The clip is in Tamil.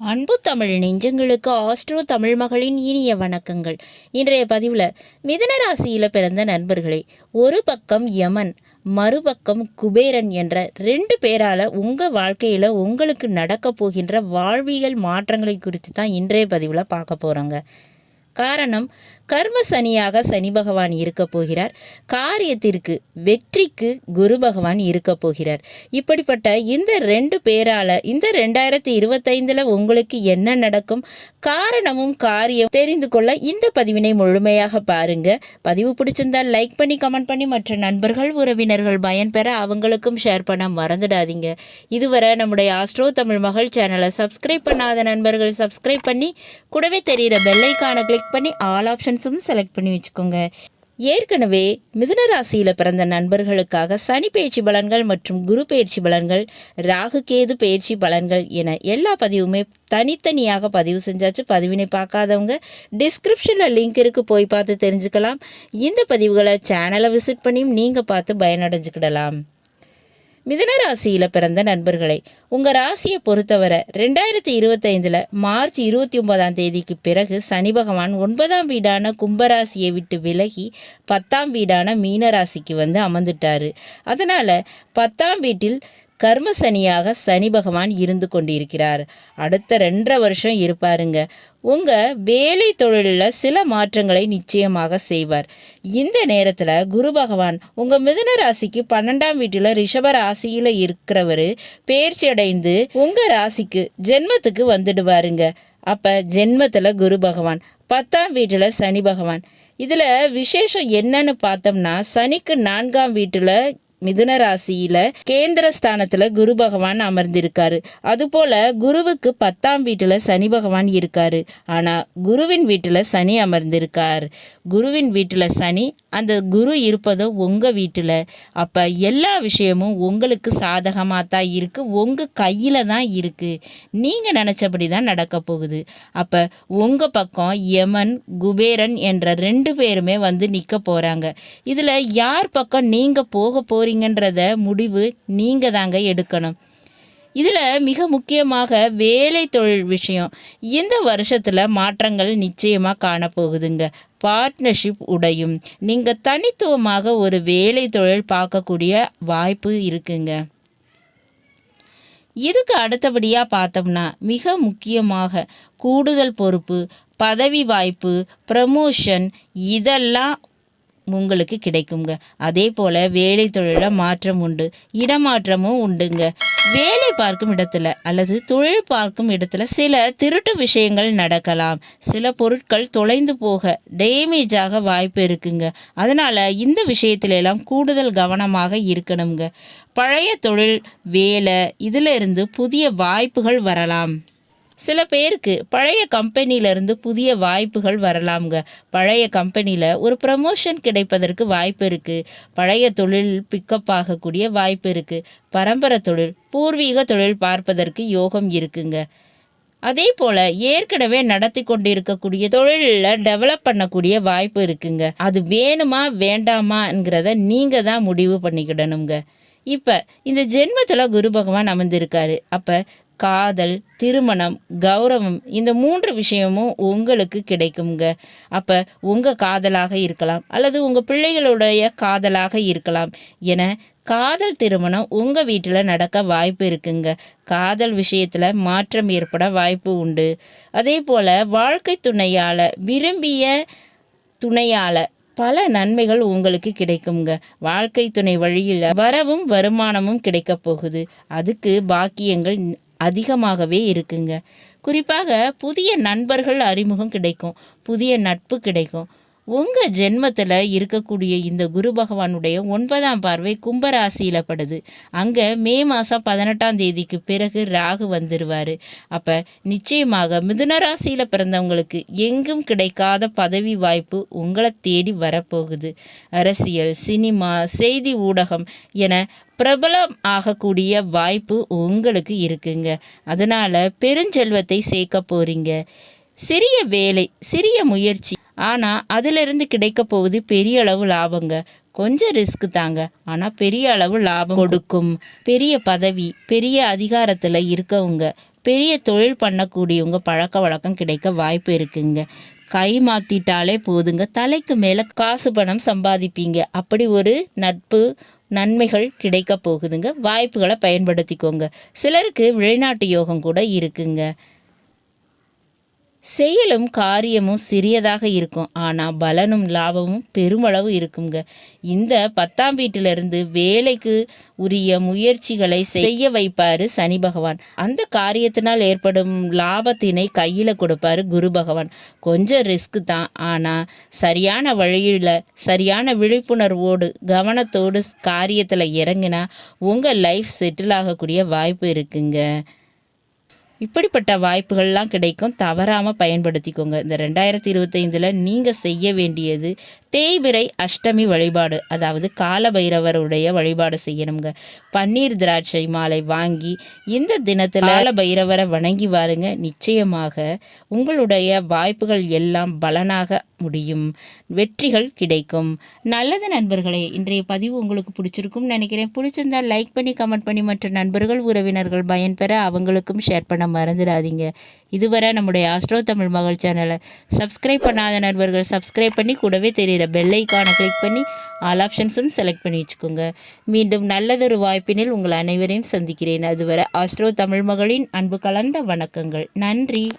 அன்பு தமிழ் நெஞ்சங்களுக்கு ஆஸ்ட்ரோ தமிழ் மகளின் இனிய வணக்கங்கள். இன்றைய பதிவில் மிதன ராசியில் பிறந்த நண்பர்களே ஒரு பக்கம் யமன் மறுபக்கம் குபேரன் என்ற ரெண்டு பேரால் உங்கள் வாழ்க்கையில் உங்களுக்கு நடக்க போகின்ற வாழ்வியல் மாற்றங்களை குறித்து தான் இன்றைய பதிவில் பார்க்க போகிறோங்க காரணம் கர்ம சனியாக சனி பகவான் இருக்க போகிறார். காரியத்திற்கு வெற்றிக்கு குரு பகவான் இருக்க போகிறார். இப்படிப்பட்ட இந்த ரெண்டு பேரால இந்த ரெண்டாயிரத்தி இருபத்தைந்துல உங்களுக்கு என்ன நடக்கும்? காரணமும் காரியம் தெரிந்து கொள்ள இந்த பதிவினை முழுமையாக பாருங்க. பதிவு பிடிச்சிருந்தால் லைக் பண்ணி கமெண்ட் பண்ணி மற்ற நண்பர்கள் உறவினர்கள் பயன்பெற அவங்களுக்கும் ஷேர் பண்ண மறந்துடாதீங்க. இதுவரை நம்முடைய ஆஸ்ட்ரோ தமிழ் மகள் சேனலை சப்ஸ்கிரைப் பண்ணாத நண்பர்கள் சப்ஸ்கிரைப் பண்ணி கூடவே தெரிகிற பெல்லைக்கான கிளிக் பண்ணி ஆல் ஆப்ஷன்ஸும் செலக்ட் பண்ணி வச்சுக்கோங்க. ஏற்கனவே மிதுன ராசியில் பிறந்த நண்பர்களுக்காக சனி பயிற்சி பலன்கள் மற்றும் குரு பயிற்சி பலன்கள் ராகு கேது பயிற்சி பலன்கள் என எல்லா பதிவுமே தனித்தனியாக பதிவு செஞ்சாச்சு. பதிவினை பார்க்காதவங்க டிஸ்கிரிப்ஷனில் லிங்க் இருக்கு போய் பார்த்து தெரிஞ்சுக்கலாம். இந்த பதிவுகளை சேனலை விசிட் பண்ணியும் நீங்கள் பார்த்து பயனடைஞ்சுக்கிடலாம். மிதன ராசியில் பிறந்த நண்பர்களை உங்கள் ராசியை பொறுத்தவரை ரெண்டாயிரத்தி இருபத்தைந்தில் மார்ச் இருபத்தி ஒன்பதாம் தேதிக்கு பிறகு சனி பகவான் ஒன்பதாம் வீடான கும்பராசியை விட்டு விலகி பத்தாம் வீடான மீனராசிக்கு வந்து அமர்ந்துட்டார். அதனால் பத்தாம் வீட்டில் கர்ம சனியாக சனி பகவான் இருந்து கொண்டிருக்கிறார். அடுத்த ரெண்டரை வருஷம் இருப்பாருங்க. உங்கள் வேலை தொழிலில் சில மாற்றங்களை நிச்சயமாக செய்வார். இந்த நேரத்தில் குரு பகவான் உங்கள் மிதுன ராசிக்கு பன்னெண்டாம் வீட்டில் ரிஷப ராசியில் இருக்கிறவர் பேர்ச்சி அடைந்து உங்கள் ராசிக்கு ஜென்மத்துக்கு வந்துடுவாருங்க. அப்போ ஜென்மத்தில் குரு பகவான் பத்தாம் வீட்டில் சனி பகவான். இதில் விசேஷம் என்னன்னு பார்த்தோம்னா சனிக்கு நான்காம் வீட்டில் மிதுன ராசியில கேந்திர ஸ்தானத்துல குரு பகவான் அமர்ந்திருக்காரு. அதுபோல குருவுக்கு பத்தாம் வீட்டுல சனி பகவான் இருக்காரு. ஆனா குருவின் வீட்டுல சனி அமர்ந்திருக்கார். குருவின் வீட்டுல சனி அந்த குரு இருப்பதோ உங்க வீட்டுல. அப்ப எல்லா விஷயமும் உங்களுக்கு சாதகமாக தான் இருக்கு. உங்க கையில தான் இருக்கு. நீங்க நினைச்சபடி தான் நடக்க போகுது. அப்ப உங்க பக்கம் யமன் குபேரன் என்ற ரெண்டு பேருமே வந்து நிக்க போறாங்க. இதுல யார் பக்கம் நீங்க போக போறீங்க போகிறீங்கன்றத முடிவு நீங்கள் தாங்க எடுக்கணும். இதில் மிக முக்கியமாக வேலை தொழில் விஷயம். இந்த வருஷத்தில் மாற்றங்கள் நிச்சயமாக காணப்போகுதுங்க. பார்ட்னர்ஷிப் உடையும். நீங்கள் தனித்துவமாக ஒரு வேலை தொழில் பார்க்கக்கூடிய வாய்ப்பு இருக்குங்க. இதுக்கு அடுத்தபடியாக பார்த்தோம்னா மிக முக்கியமாக கூடுதல் பொறுப்பு பதவி வாய்ப்பு ப்ரமோஷன் இதெல்லாம் உங்களுக்கு கிடைக்குங்க. அதே போல் வேலை தொழிலில் மாற்றம் உண்டு. இடமாற்றமும் உண்டுங்க. வேலை பார்க்கும் இடத்துல அல்லது தொழில் பார்க்கும் இடத்துல சில திருட்டு விஷயங்கள் நடக்கலாம். சில பொருட்கள் தொலைந்து போக டேமேஜ் ஆக வாய்ப்பு இருக்குங்க. அதனால் இந்த விஷயத்திலெல்லாம் கூடுதல் கவனமாக இருக்கணுங்க. பழைய தொழில் வேலை இதில் இருந்து புதிய வாய்ப்புகள் வரலாம். சில பேருக்கு பழைய கம்பெனியிலேருந்து புதிய வாய்ப்புகள் வரலாம்ங்க. பழைய கம்பெனியில் ஒரு ப்ரமோஷன் கிடைப்பதற்கு வாய்ப்பு இருக்குது பழைய தொழில் பிக்கப் ஆகக்கூடிய வாய்ப்பு இருக்குது பரம்பரை தொழில் பூர்வீக தொழில் பார்ப்பதற்கு யோகம் இருக்குங்க. அதே போல் ஏற்கனவே நடத்தி கொண்டு இருக்கக்கூடிய தொழிலில் டெவலப் பண்ணக்கூடிய வாய்ப்பு இருக்குங்க. அது வேணுமா வேண்டாமாங்கிறத நீங்கள் தான் முடிவு பண்ணிக்கிடணுங்க. இப்போ இந்த ஜென்மத்தில் குரு பகவான் அமர்ந்திருக்காரு. அப்போ காதல் திருமணம் கௌரவம் இந்த மூன்று விஷயமும் உங்களுக்கு கிடைக்குங்க அப்போ உங்கள் காதலாக இருக்கலாம் அல்லது உங்கள் பிள்ளைகளுடைய காதலாக இருக்கலாம் என காதல் திருமணம் உங்கள் வீட்டில் நடக்க வாய்ப்பு இருக்குங்க. காதல் விஷயத்தில் மாற்றம் ஏற்பட வாய்ப்பு உண்டு. அதே போல் வாழ்க்கை துணையால் விரும்பிய துணையால் பல நன்மைகள் உங்களுக்கு கிடைக்குங்க வாழ்க்கை துணை வழியில் வரவும் வருமானமும் கிடைக்க போகுது. அதுக்கு பாக்கியங்கள் அதிகமாகவே இருக்குங்க. குறிப்பாக புதிய நண்பர்கள் அறிமுகம் கிடைக்கும் புதிய நட்பு கிடைக்கும். உங்கள் ஜென்மத்தில் இருக்கக்கூடிய இந்த குரு பகவானுடைய ஒன்பதாம் பார்வை கும்பராசியில் படுது. அங்கே மே மாதம் பதினெட்டாம் தேதிக்கு பிறகு ராகு வந்துடுவார் அப்போ நிச்சயமாக மிதுன ராசியில் பிறந்தவங்களுக்கு எங்கும் கிடைக்காத பதவி வாய்ப்பு உங்களை தேடி வரப்போகுது. அரசியல் சினிமா செய்தி ஊடகம் என பிரபலம் ஆகக்கூடிய வாய்ப்பு உங்களுக்கு இருக்குங்க. அதனால் பெருஞ்செல்வத்தை சேர்க்க போகிறீங்க சிறிய வேலை சிறிய முயற்சி ஆனால் அதிலிருந்து கிடைக்க போகுது பெரிய அளவு லாபங்க. கொஞ்சம் ரிஸ்க் தாங்க. ஆனால் பெரிய அளவு லாபம் கொடுக்கும். பெரிய பதவி பெரிய அதிகாரத்தில் இருக்கவங்க பெரிய தொழில் பண்ணக்கூடியவங்க பழக்க வழக்கம் கிடைக்க வாய்ப்பு இருக்குங்க. கை மாத்திட்டாலே போதுங்க. தலைக்கு மேலே காசு பணம் சம்பாதிப்பீங்க. அப்படி ஒரு நட்பு நன்மைகள் கிடைக்க போகுதுங்க. வாய்ப்புகளை பயன்படுத்திக்கோங்க. சிலருக்கு வெளிநாட்டு யோகம் கூட இருக்குங்க. செயலும் காரியமும் சிறியதாக இருக்கும். ஆனால் பலனும் லாபமும் பெருமளவு இருக்குங்க. இந்த பத்தாம் வீட்டிலிருந்து வேலைக்கு உரிய முயற்சிகளை செய்ய வைப்பார் சனி பகவான். அந்த காரியத்தினால் ஏற்படும் லாபத்தினை கையில் கொடுப்பாரு குரு பகவான். கொஞ்சம் ரிஸ்க் தான். ஆனால் சரியான வழியில் சரியான விழிப்புணர்வோடு கவனத்தோடு காரியத்தில் இறங்கினா உங்கள் லைஃப் செட்டில் ஆகக்கூடிய வாய்ப்பு இருக்குங்க. இப்படிப்பட்ட வாய்ப்புகள்லாம் கிடைக்கும். தவறாமல் பயன்படுத்திக்கோங்க. இந்த ரெண்டாயிரத்தி இருபத்தைந்தில் நீங்கள் செய்ய வேண்டியது தேய்பிரை அஷ்டமி வழிபாடு. அதாவது கால பைரவருடைய வழிபாடு செய்யணுங்க. பன்னீர் திராட்சை மாலை வாங்கி இந்த தினத்தில் கால பைரவரை வணங்கி வாருங்க. நிச்சயமாக உங்களுடைய வாய்ப்புகள் எல்லாம் பலனாக முடியும். வெற்றிகள் கிடைக்கும். நல்லது நண்பர்களே இன்றைய பதிவு உங்களுக்கு பிடிச்சிருக்கும்னு நினைக்கிறேன். பிடிச்சிருந்தால் லைக் பண்ணி கமெண்ட் பண்ணி மற்ற நண்பர்கள் உறவினர்கள் பயன்பெற அவங்களுக்கும் ஷேர் பண்ண மறந்துடாதீங்க. இதுவரை நம்முடைய ஆஸ்ட்ரோ தமிழ் மகள் சேனலை சப்ஸ்கிரைப் பண்ணாத நண்பர்கள் சப்ஸ்கிரைப் பண்ணி கூடவே தெரியிற பெல்லைக்கான கிளிக் பண்ணி ஆல் ஆப்ஷன்ஸும் செலக்ட் பண்ணி வச்சுக்கோங்க. மீண்டும் நல்லதொரு வாய்ப்பினில் உங்கள் அனைவரையும் சந்திக்கிறேன். அதுவரை ஆஸ்ட்ரோ தமிழ் மகளின் அன்பு கலந்த வணக்கங்கள். நன்றி.